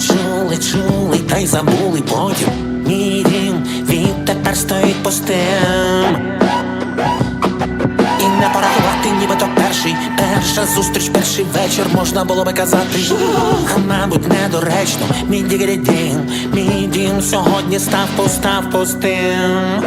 почули, чули, та й забули потім. Мій дім відтепер стоїть пустим. І не порахувати, нібито перший Перша зустріч, перший вечір можна було би казати А мабуть, недоречно Мій дігерідін, мій дім сьогодні став постав пустим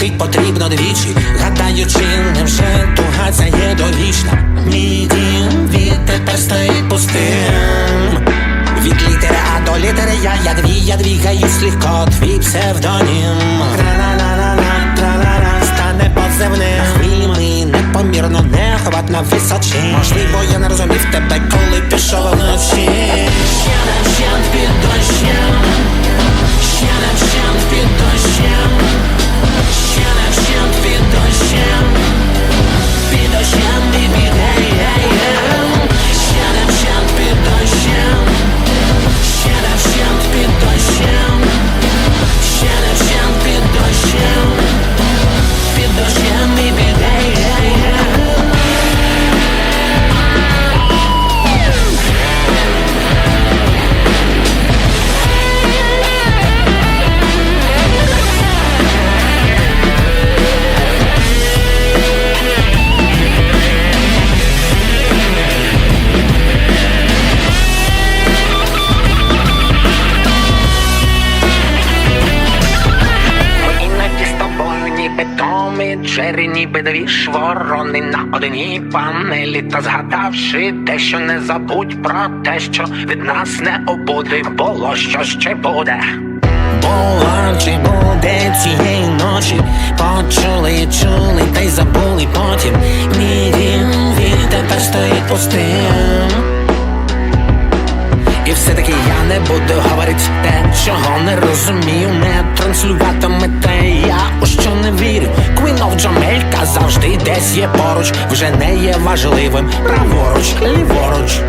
думати потрібно двічі, гадаючи, невже туга ця є довічна. Мій дім відтепер стоїть пустим. Від літери А до літери Я, я дві, я двігаюсь легко, твій псевдонім. Тра-на-на-на-на, тра-на-на, стане позивним. Хвилями непомірно нехват на височі. Можливо, я не розумів тебе, Том і ніби дві шворони на одній панелі. Та згадавши те, що не забудь про те, що від нас не обуде, було що ще буде. Було чи буде цієї ночі Почули, чули, та й забули потім Мій дім відтепер стоїть пустим І все-таки я не буду говорити те, чого не розумію Не транслюватиме те, я у що не вірю Queen Джамелька завжди десь є поруч. Вже не є важливим праворуч, ліворуч